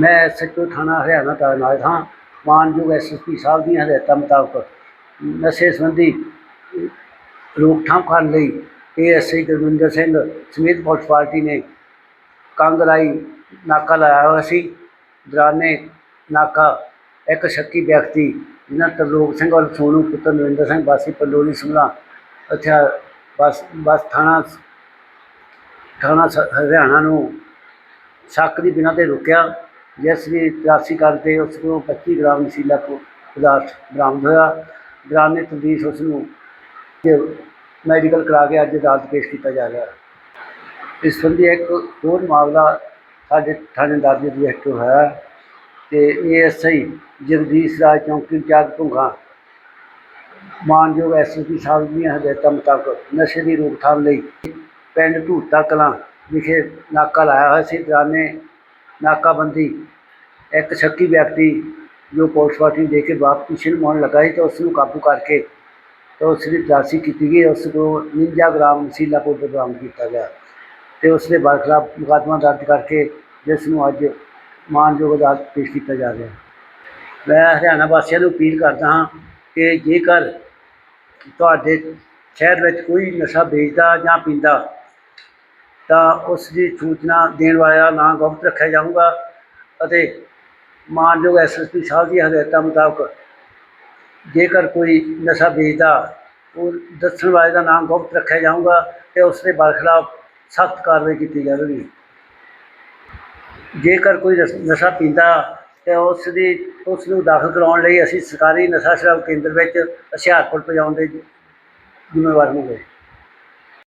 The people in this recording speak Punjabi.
ਮੈਂ ਸੱਚੋ ਥਾਣਾ ਹਰਿਆਣਾ ਦਾ ਨਾਲ ਹਾਂ। ਮਾਨਯੋਗ ਐਸਐਸਪੀ ਸਾਹਿਬ ਦੀਆਂ ਹਦਾਇਤਾਂ ਮੁਤਾਬਕ ਨਸ਼ੇ ਸੰਬੰਧੀ ਰੋਕਥਾਮ ਕਰਨ ਲਈ ਏਐਸਆਈ ਗੁਰਵਿੰਦਰ ਸਿੰਘ ਸਮੇਤ ਪੁਲਿਸ ਪਾਰਟੀ ਨੇ ਕੰਗ ਲਾਈ, ਨਾਕਾ ਲਾਇਆ ਹੋਇਆ ਸੀ। ਦੌਰਾਨੇ ਨਾਕਾ ਇੱਕ ਸ਼ੱਕੀ ਵਿਅਕਤੀ ਜਿਨ੍ਹਾਂ ਤਰਲੋਕ ਸਿੰਘ ਔਰ ਸੋਨੂ ਪੁੱਤਰ ਨਰਿੰਦਰ ਸਿੰਘ ਵਾਸੀ ਪੰਡੋਲੀ ਸਮਲਾ ਹਥਿਆਰ ਬਸ ਬਸ ਥਾਣਾ ਥਾਣਾ ਸ- ਹਰਿਆਣਾ ਨੂੰ ਸ਼ੱਕ ਦੀ ਬਿਨਾਂ ਤੇ ਰੁਕਿਆ। ਜਿਸ ਦੀ ਤਲਾਸ਼ੀ ਕਰਦੇ ਉਸ ਕੋਲੋਂ 25 ਗ੍ਰਾਮ ਨਸ਼ੀਲਾ ਪਦਾਰਥ ਬਰਾਮਦ ਹੋਇਆ। ਦੌਰਾਨੇ ਤਬਦੀਸ਼ ਉਸ ਨੂੰ ਮੈਡੀਕਲ ਕਰਾ ਕੇ ਅੱਜ ਅਦਾਲਤ ਪੇਸ਼ ਕੀਤਾ ਜਾ ਰਿਹਾ ਇਸ ਸੰਬੰਧੀ ਇੱਕ ਹੋਰ ਮਾਮਲਾ ਸਾਡੇ ਥਾਣੇਦਾਰ ਜੀ ਦੀ ਐਕਟਿਵ ਹੋਇਆ ਤੇ ਏਐਸਆਈ ਜਗਦੀਸ਼ ਰਾਜ ਚੌਂਕੀ ਇੰਚਾਰਜ ਭੁੰਗਾ। ਮਾਨਯੋਗ ਐਸਐਸਪੀ ਸਾਹਿਬ ਦੀਆਂ ਹਦਾਇਤਾਂ ਮੁਤਾਬਕ ਨਸ਼ੇ ਦੀ ਰੋਕਥਾਮ ਲਈ ਪਿੰਡ ਢੂਟਾ ਕਲਾਂ ਵਿਖੇ ਨਾਕਾ ਲਾਇਆ ਹੋਇਆ ਸੀ। ਦੌਰਾਨੇ ਨਾਕਾਬੰਦੀ। ਇੱਕ ਸ਼ੱਕੀ ਵਿਅਕਤੀ ਜੋ ਪੁਲਿਸ ਪਾਰਟੀ ਨੂੰ ਦੇ ਕੇ ਵਾਪਸ ਪਿੱਛੇ ਨੂੰ ਮੋੜਨ ਲੱਗਾ ਸੀ ਤਾਂ ਉਸ ਨੂੰ ਕਾਬੂ ਕਰਕੇ ਤਾਂ ਉਸ ਦੀ ਤਲਾਸ਼ੀ ਕੀਤੀ ਗਈ। ਉਸ ਕੋਲ 49 ਗ੍ਰਾਮ ਨਸ਼ੀਲਾ ਪਾਊਡਰ ਬਰਾਮਦ ਕੀਤਾ ਗਿਆ ਤੇ ਉਸ ਦੇ ਬਰਖਲਾਫ ਮੁਕੱਦਮਾ ਦਰਜ ਕਰਕੇ ਜਿਸ ਨੂੰ ਅੱਜ ਮਾਨਯੋਗ ਅਦਾਲਤ ਪੇਸ਼ ਕੀਤਾ ਜਾ ਰਿਹਾ ਮੈਂ ਹਰਿਆਣਾ ਵਾਸੀਆਂ ਨੂੰ ਅਪੀਲ ਕਰਦਾ ਹਾਂ ਕਿ ਜੇਕਰ ਤੁਹਾਡੇ ਸ਼ਹਿਰ ਵਿੱਚ ਕੋਈ ਨਸ਼ਾ ਵੇਚਦਾ ਜਾਂ ਪੀਂਦਾ ਤਾਂ ਉਸ ਦੀ ਸੂਚਨਾ ਦੇਣ ਵਾਲੇ ਦਾ ਨਾਂ ਗੁਪਤ ਰੱਖਿਆ ਜਾਊਗਾ ਅਤੇ ਮਾਨਯੋਗ ਐਸਐਸਪੀ ਸਾਹਿਬ ਦੀ ਹਦਾਇਤਾਂ ਮੁਤਾਬਕ ਜੇਕਰ ਕੋਈ ਨਸ਼ਾ ਵੇਚਦਾ, ਉਹ ਦੱਸਣ ਵਾਲੇ ਦਾ ਨਾਮ ਗੁਪਤ ਰੱਖਿਆ ਜਾਊਗਾ ਤੇ ਉਸ ਦੇ ਬਰਖਲਾਫ ਸਖਤ ਕਾਰਵਾਈ ਕੀਤੀ ਜਾਵੇਗੀ। ਜੇਕਰ ਕੋਈ ਨਸ਼ਾ ਪੀਂਦਾ ਤੇ ਉਸ ਦੀ, ਉਸ ਨੂੰ ਦਾਖਲ ਕਰਾਉਣ ਲਈ ਅਸੀਂ ਸਰਕਾਰੀ ਨਸ਼ਾ ਸ਼ਰਾਬ ਕੇਂਦਰ ਵਿੱਚ ਹੁਸ਼ਿਆਰਪੁਰ ਪਹੁੰਚਾਉਣ ਦੇ ਜ਼ਿੰਮੇਵਾਰ ਹੋਵਾਂਗੇ।